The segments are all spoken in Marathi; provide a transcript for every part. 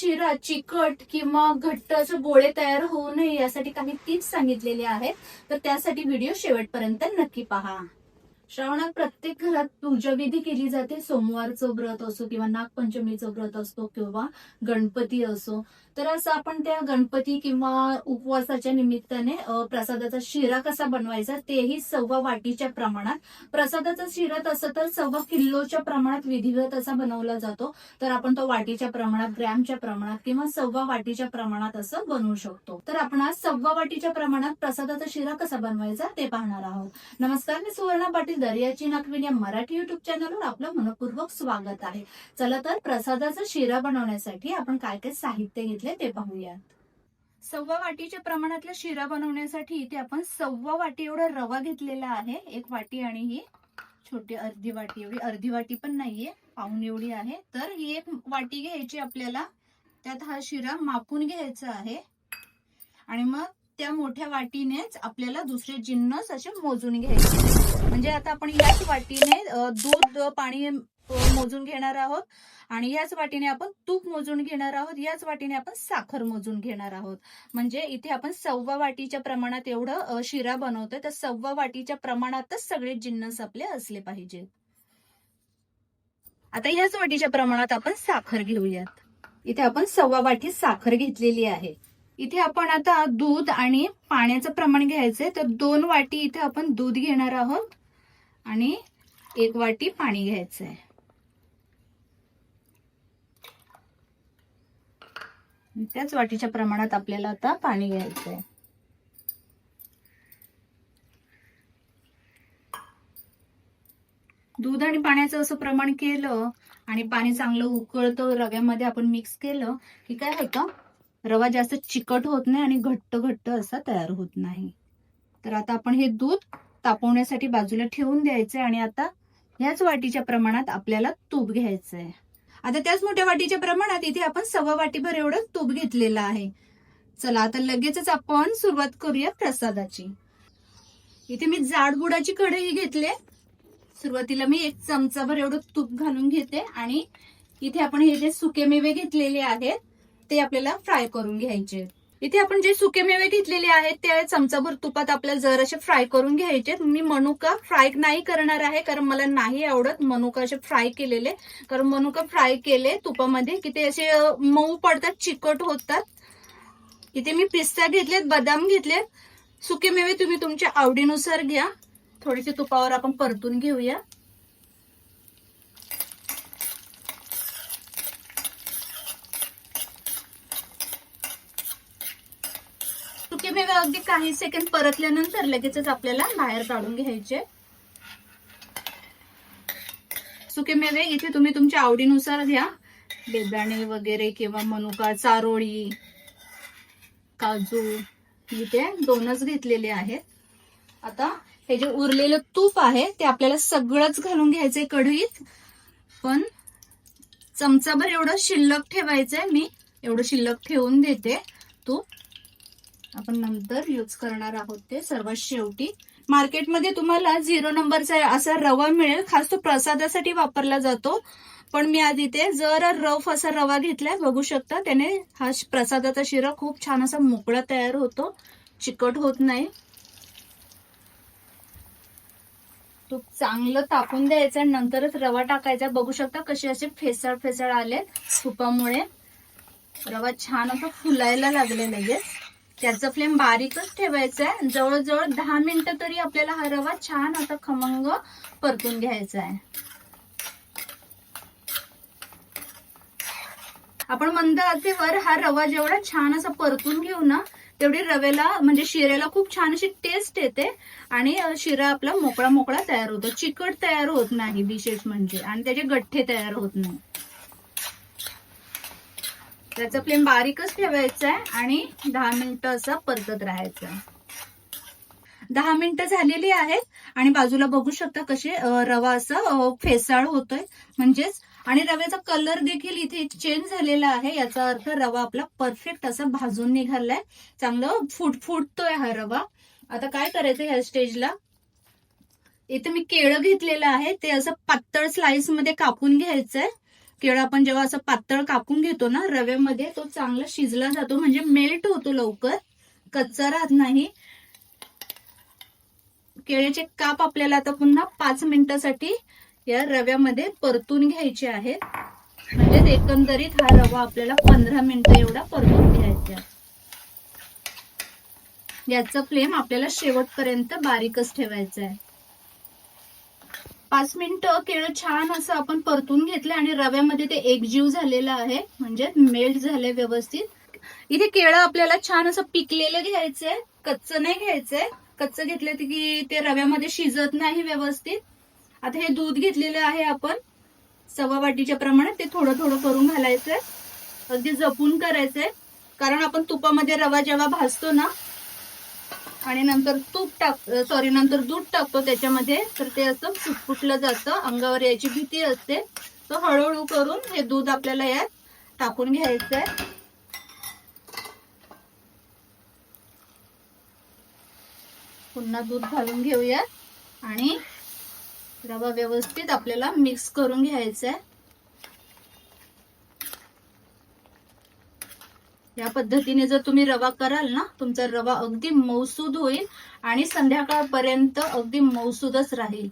शिरा चिकट किंवा घट्ट असं गोळे तयार होऊ नये यासाठी काही टिप्स सांगितलेले आहेत. तर त्यासाठी व्हिडिओ शेवटपर्यंत नक्की पहा. श्रावणात प्रत्येक घरात पूजा विधी केली जाते. सोमवारचं व्रत असो किंवा नागपंचमीचं व्रत असतो किंवा गणपती असो. तर असं आपण त्या गणपती किंवा उपवासाच्या निमित्ताने प्रसादाचा शिरा कसा बनवायचा तेही सव्वा वाटीच्या प्रमाणात. प्रसादाचा शिरा तसं तर सव्वा किलोच्या प्रमाणात विधिवत असा बनवला जातो. तर आपण तो वाटीच्या प्रमाणात ग्रॅमच्या प्रमाणात किंवा सव्वा वाटीच्या प्रमाणात असं बनवू शकतो. तर आपण आज सव्वा वाटीच्या प्रमाणात प्रसादाचा शिरा कसा बनवायचा ते पाहणार आहोत. नमस्कार मी सुवर्णा पाटील दर्याची नागविण या मराठी युट्यूब चॅनलवर आपलं मनपूर्वक स्वागत आहे. चला तर प्रसादाचा शिरा बनवण्यासाठी आपण काय काय साहित्य घेतले ते पाहूयात. सव्वा वाटीच्या प्रमाणातला शिरा बनवण्यासाठी इथे आपण सव्वा वाटी एवढा रवा घेतलेला आहे. एक वाटी आणि ही छोटी अर्धी वाटी एवढी अर्धी वाटी पण नाहीये पाऊन एवढी आहे. तर ही एक वाटी घ्यायची आपल्याला. त्यात हा शिरा मापून घ्यायचा आहे. आणि मग त्या मोठ्या वाटीनेच आपल्याला दुसरे जिन्नस असे मोजून घ्यायचे. म्हणजे आता आपण याच वाटीने दूध पाणी मोजून घेणार आहोत. आणि याच वाटीने आपण तूप मोजून घेणार आहोत. याच वाटीने आपण साखर मोजून घेणार आहोत. म्हणजे इथे आपण सव्वा वाटीच्या प्रमाणात एवढं शिरा बनवतोय. तर सव्वा वाटीच्या प्रमाणातच सगळे जिन्नस आपले असले पाहिजेत. आता याच वाटीच्या प्रमाणात आपण साखर घेऊयात. इथे आपण सव्वा वाटी साखर घेतलेली आहे. इथे आपण आता दूध आणि पाण्याचं प्रमाण घ्यायचंय. तर दोन वाटी इथे आपण दूध घेणार आहोत आणि एक वाटी पाणी घ्यायचंय. त्याच वाटीच्या प्रमाणात आपल्याला आता पाणी घ्यायचंय. दूध आणि पाण्याचं असं प्रमाण केलं आणि पाणी चांगलं उकळतं रव्यामध्ये आपण मिक्स केलं की काय होतं? रवा जास्त चिकट होत नाही आणि घट्ट घट्ट असा तयार होत नाही. तर आता आपण हे दूध तापवण्यासाठी बाजूला ठेवून द्यायचंय आणि आता ह्याच वाटीच्या प्रमाणात आपल्याला तूप घ्यायचंय. आता त्याच मोठ्या वाटीच्या प्रमाणात इथे आपण सव्वा वाटीभर एवढं तूप घेतलेलं आहे. चला आता लगेचच आपण सुरुवात करूया प्रसादाची. इथे मी जाडबुडाची कढई घेतले सुरुवातीला मी एक चमचाभर एवढं तूप घालून घेते आणि इथे आपण हे जे सुके मेवे घेतलेले आहेत ते आपल्याला फ्राय करून घ्यायचे. इथे आपण जे सुके मेवे घेतलेले आहेत ते चमचाभर तुपात आपल्याला जर असे फ्राय करून घ्यायचे. मी मनुका फ्राय नाही करणार आहे कारण मला नाही आवडत मनुका असे फ्राय केलेले. कारण मनुका फ्राय केले तुपामध्ये की ते असे मऊ पडतात चिकट होतात. इथे मी पिस्ता घेतलेत बदाम घेतलेत. सुके मेवे तुम्ही तुमच्या आवडीनुसार घ्या. थोडेसे तुपावर आपण परतून घेऊया. सुके अगदी काही सेकंड परतल्यानंतर लगेचच आपल्याला बाहेर काढून घ्यायचे. सुके मेवे इथे तुम्ही तुमच्या आवडीनुसार घ्या. बेदाणे वगैरे किंवा मनुका चारोळी काजू इथे दोनच घेतलेले आहेत. आता हे जे उरलेलं तूप आहे ते आपल्याला सगळंच घालून घ्यायचंय कढईत. पण चमचाभर एवढं शिल्लक ठेवायचंय मी. एवढं शिल्लक ठेवून देते तूप. आपण नंतर यूज करणार आहोत ते सर्वात शेवटी. मार्केटमध्ये तुम्हाला झिरो नंबरचा असा रवा मिळेल. खास तो प्रसादासाठी वापरला जातो. पण मी आज इथे जर रफ असा रवा घेतलाय. बघू शकता त्याने हा प्रसादाचा शिरा खूप छान असा मोकळा तयार होतो. चिकट होत नाही. तूप चांगलं तापून द्यायचं आणि नंतरच रवा टाकायचा. बघू शकता कसे असे फेसळ फेसळ आले तुपामुळे. रवा छान असा फुलायला लागले लगेच त्याचं फ्लेम बारीकच ठेवायचं आहे जवळजवळ दहा मिनिटं तरी आपल्याला हा रवा छान आता खमंग परतून घ्यायचा आहे आपण मंद आचेवर हा रवा जेवढा छान असा परतून घेऊ ना तेवढी रवेला म्हणजे शिऱ्याला खूप छान अशी टेस्ट येते. आणि शिरा आपला मोकळा मोकळा तयार होतो. चिकट तयार होत नाही विशेष म्हणजे. आणि त्याचे गठ्ठे तयार होत नाही. त्याचा फ्लेम बारीकच ठेवायचं आहे आणि दहा मिनिटं असं परतत राहायचं. दहा मिनिटं झालेली आहेत आणि बाजूला बघू शकता कसे रवा असं फेसाळ होतोय. म्हणजेच आणि रव्याचा कलर देखील इथे चेंज झालेला आहे. याचा अर्थ रवा आपला परफेक्ट असा भाजून निघालाय. चांगलं फुट फुटतोय हा रवा. आता काय करायचं ह्या स्टेजला इथे मी केळं घेतलेलं आहे. ते असं पातळ स्लाइसमध्ये कापून घ्यायचंय. केळं आपण जेव्हा असं पातळ कापून घेतो ना रव्यामध्ये तो चांगला शिजला जातो. म्हणजे मेल्ट होतो लवकर. कच्चा राहत नाही. केळ्याचे काप आपल्याला आता पुन्हा पाच मिनिटासाठी या रव्यामध्ये परतून घ्यायचे आहेत. म्हणजे एकंदरीत हा रवा आपल्याला पंधरा मिनिटं एवढा परतून घ्यायचा आहे. याचा फ्लेम आपल्याला शेवटपर्यंत बारीकच ठेवायचा आहे. पाच मिनिटं केळं छान असं आपण परतून घेतलं आणि रव्यामध्ये ते एकजीव झालेलं आहे. म्हणजे मेल्ट झाले व्यवस्थित. इथे केळं आपल्याला छान असं पिकलेलं घ्यायचंय. कच्चं नाही घ्यायचंय. कच्चं घेतलं की ते रव्यामध्ये शिजत नाही व्यवस्थित. आता हे दूध घेतलेलं आहे आपण. सव्वा वाटीच्या प्रमाणात ते थोडं थोडं करून घालायचंय. अगदी जपून करायचंय. कारण आपण तुपामध्ये रवा जेव्हा भाजतो ना आणि नंतर तूप टाक सॉरी नंतर दूध टाकतो त्याच्यामध्ये. तर ते असं फुटफुटलं जातं. अंगावर यायची भीती असते. तर हळूहळू करून हे दूध आपल्याला यात टाकून घ्यायचंय. पुन्हा दूध घालून घेऊया. आणि रवा व्यवस्थित आपल्याला मिक्स करून घ्यायचा आहे या पद्धतीने जर तुम्ही रवा कराल ना तुमचा रवा अगदी मौसूद होईल आणि संध्याकाळपर्यंत अगदी मौसूदच राहील.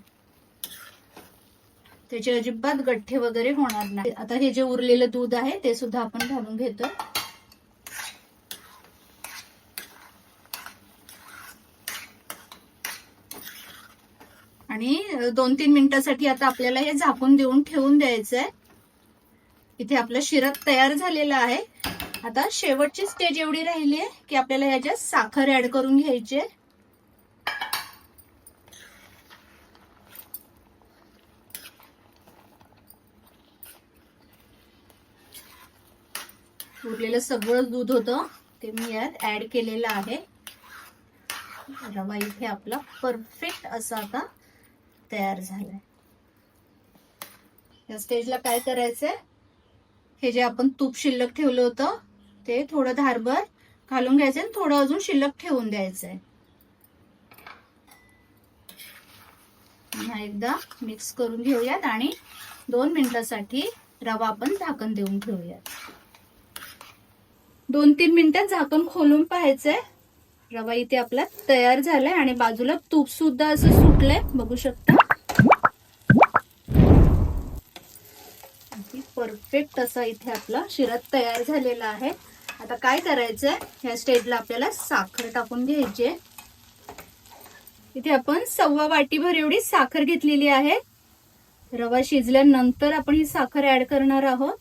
त्याचे अजिबात गठ्ठे वगैरे होणार नाही. आता हे जे उरलेलं दूध आहे ते सुद्धा आपण घालून घेतो आणि दोन तीन मिनिटासाठी आता आपल्याला हे झाकून देऊन ठेवून द्यायचं आहे इथे आपला शिरा तयार झालेला आहे. आता शेवटची स्टेज एवढी राहिली आहे की आपल्याला ह्याच्यात साखर ऍड करून घ्यायची उरलेलं सगळं दूध होतं ते मी यात ऍड केलेलं आहे. रवा इथे आपला परफेक्ट असा आता तयार झालाय. या स्टेजला काय करायचंय? हे जे आपण तूप शिल्लक ठेवलं होतं ते थोडं धारभर घालून घ्यायचं आणि थोडं अजून शिल्लक ठेवून द्यायचंय. पुन्हा एकदा मिक्स करून घेऊयात आणि दोन मिनिटासाठी रवा आपण झाकण देऊन ठेवूयात. दोन तीन मिनिटात झाकण खोलून पाहायचंय. रवा इथे आपला तयार झालाय आणि बाजूला तूप सुद्धा असं सुटलंय. बघू शकता. परफेक्ट असा इथे आपला शिरा तयार झालेला आहे. आता काय करायचंय? ह्या स्टेजला आपल्याला साखर टाकून घ्यायची आहे इथे आपण सव्वा वाटीभर एवढी साखर घेतलेली आहे. रवा शिजल्यानंतर आपण ही साखर ऍड करणार आहोत.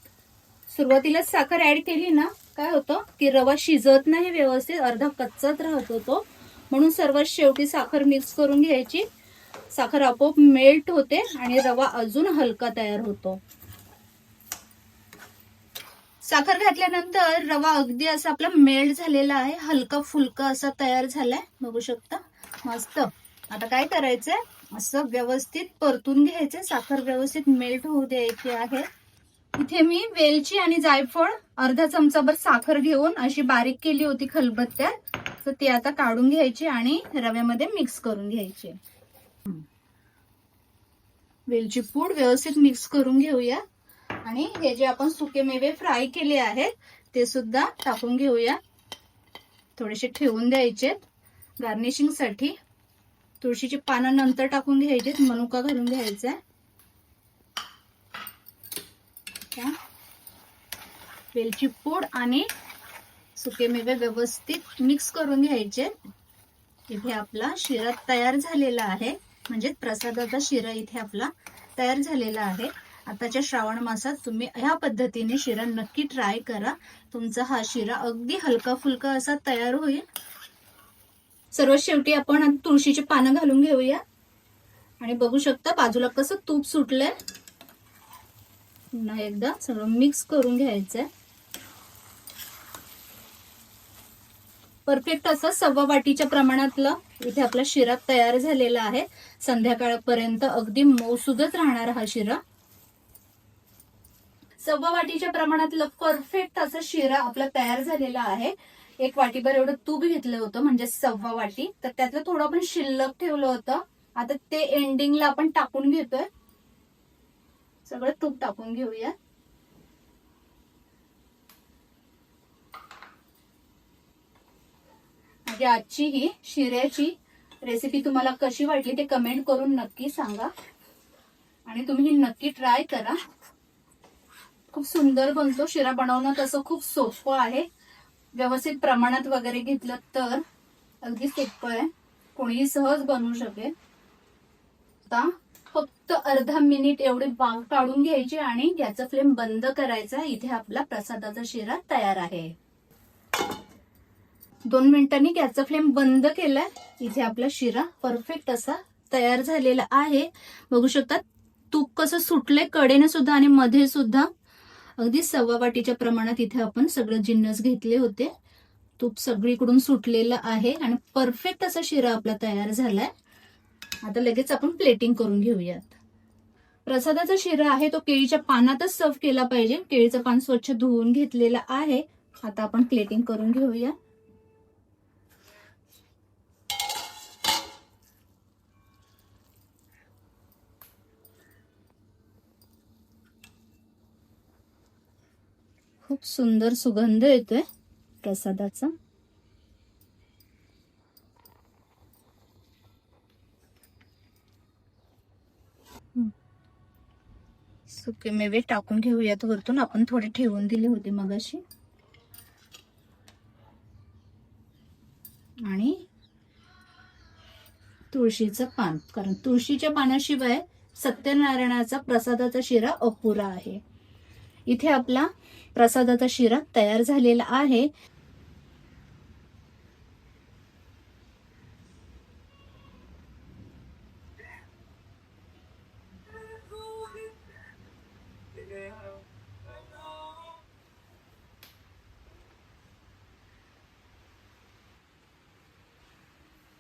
सुरुवातीला साखर ऍड केली ना काय होतं? की रवा शिजत नाही व्यवस्थित अर्धा कच्चाच राहत होतो म्हणून सर्वात शेवटी साखर मिक्स करून घ्यायची. साखर आपोआप मेल्ट होते आणि रवा अजून हलका तयार होतो. साखर घातल्यानंतर रवा अगदी असा आपला मेल्ट झालेला आहे. हलका फुलका असा तयार झालाय. बघू शकता. मस्त. आता काय करायचंय? असं व्यवस्थित परतून घ्यायचंय. साखर व्यवस्थित मेल्ट होऊ द्यायची आहे. इथे मी वेलची आणि जायफळ अर्धा चमचाभर साखर घेऊन अशी बारीक केली होती खलबत्त्यात. तर ती आता काढून घ्यायची आणि रव्यामध्ये मिक्स करून घ्यायची. वेलची पूड व्यवस्थित मिक्स करून घेऊया. आणि हे जे आपण सुके मेवे फ्राय केले आहेत ते सुद्धा टाकून घेऊया. थोडेसे ठेवून द्यायचे गार्निशिंगसाठी तुळशीची पानं नंतर टाकून घ्यायचे मनुका घालून घ्यायचा वेलची पूड आणि सुके मेवे व्यवस्थित मिक्स करून घ्यायचे. इथे आपला शिरा तयार झालेला आहे. म्हणजे प्रसादाचा शिरा इथे आपला तयार झालेला आहे. आताच्या श्रावण मासात तुम्ही ह्या पद्धतीने शिरा नक्की ट्राय करा. तुमचा हा शिरा अगदी हलका फुलका असा तयार होईल. सर्वात शेवटी आपण तुळशीची पानं घालून घेऊया. आणि बघू शकता बाजूला कसं तूप सुटलंय. पुन्हा एकदा सगळं मिक्स करून घ्यायचंय. परफेक्ट असं सव्वा वाटीच्या प्रमाणातलं इथे आपला शिरा तयार झालेला आहे. संध्याकाळपर्यंत अगदी मौसूदच राहणार हा शिरा. सव्वा वाटीच्या प्रमाणातलं परफेक्ट असं शिरा आपला तयार झालेला आहे. एक वाटीभर एवढं तूप घेतलं होतं म्हणजे सव्वा वाटी. तर त्यातलं थोडं आपण शिल्लक ठेवलं होतं. आता ते एंडिंगला आपण टाकून घेतोय. सगळं तूप टाकून घेऊया. म्हणजे आजची ही शिऱ्याची रेसिपी तुम्हाला कशी वाटली ते कमेंट करून नक्की सांगा. आणि तुम्ही नक्की ट्राय करा. खूप सुंदर बनतो. शिरा बनवणं तसं खूप सोपं आहे. व्यवस्थित प्रमाणात वगैरे घेतलं तर अगदी सोपं आहे. कोणीही सहज बनवू शकेल. आता फक्त अर्धा मिनिट एवढी वाफ काढून घ्यायची आणि गॅसचा फ्लेम बंद करायचा. इथे आपला प्रसादाचा शिरा तयार आहे. दोन मिनिटांनी गॅसचा फ्लेम बंद केलाय. इथे आपला शिरा परफेक्ट असा तयार झालेला आहे. बघू शकता तूप कसं सुटलंय कडेने सुद्धा आणि मध्ये सुद्धा. अगदी सव्वा वाटीच्या प्रमाणात इथे आपण सगळं जिन्नस घेतले होते. तूप सगळीकडून सुटलेलं आहे आणि परफेक्ट असा शिरा आपला तयार झालाय. आता लगेच आपण प्लेटिंग करून घेऊयात. प्रसादाचा शिरा आहे तो केळीच्या पानातच सर्व केला पाहिजे. केळीचं पान स्वच्छ धुवून घेतलेलं आहे. आता आपण प्लेटिंग करून घेऊया खूप सुंदर सुगंध येतोय प्रसादाचा. सुके मेवे टाकून घेऊयात वरतून. आपण थोडे ठेवून दिले होते मगाशी. आणि तुळशीचं पान. कारण तुळशीच्या पानाशिवाय सत्यनारायणाचा प्रसादाचा शिरा अपुरा आहे. इथे आपला प्रसादाचा शिरा तयार झालेला आहे.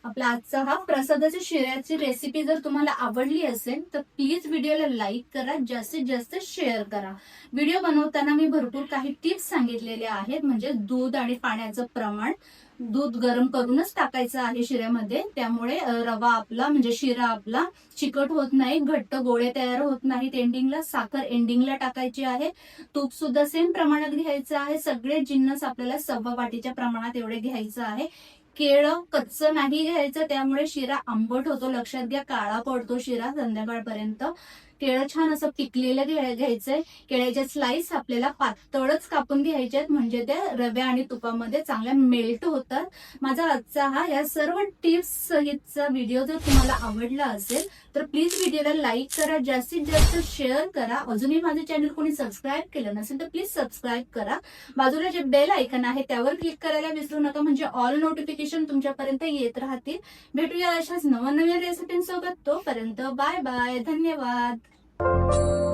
आपला आजचा हा प्रसादाच्या शिऱ्याची रेसिपी जर तुम्हाला आवडली असेल तर प्लीज व्हिडिओला लाईक करा जास्तीत जास्त शेअर करा. व्हिडिओ बनवताना मी भरपूर काही टिप्स सांगितलेल्या आहेत म्हणजे दूध आणि पाण्याचं प्रमाण. दूध गरम करूनच टाकायचं आहे शिऱ्यामध्ये त्यामुळे रवा आपला म्हणजे शिरा आपला चिकट होत नाही घट्ट गोळे तयार होत नाहीत एंडिंगला साखर एंडिंगला टाकायची आहे. तूप सुद्धा सेम प्रमाणात घ्यायचं आहे सगळे जिन्नस आपल्याला सव्वा वाटीच्या प्रमाणात एवढे घ्यायचं आहे. केळं कच्चं नाही घ्यायचं त्यामुळे शिरा आंबट होतो. लक्षात घ्या काळा पडतो शिरा संध्याकाळपर्यंत. केळं छान असं पिकलेलं घ्यायचंय. केळ्याच्या स्लाइस आपल्याला पातळच कापून घ्यायचे आहेत. म्हणजे त्या रव्या आणि तुपामध्ये चांगल्या मेल्ट होतात. माझा आजचा हा या सर्व टिप्स सहितचा व्हिडिओ जर तुम्हाला आवडला असेल तर प्लीज व्हिडिओला लाईक करा. जास्तीत जास्त शेअर करा. अजूनही माझे चॅनल कोणी सबस्क्राईब केलं नसेल तर प्लीज सबस्क्राईब करा. बाजूला जे बेल आयकन आहे त्यावर क्लिक करायला विसरू नका. म्हणजे ऑल नोटिफिकेशन तुमच्यापर्यंत येत राहतील. भेटूया अशाच नवनवीन रेसिपींसोबत तोपर्यंत बाय बाय धन्यवाद.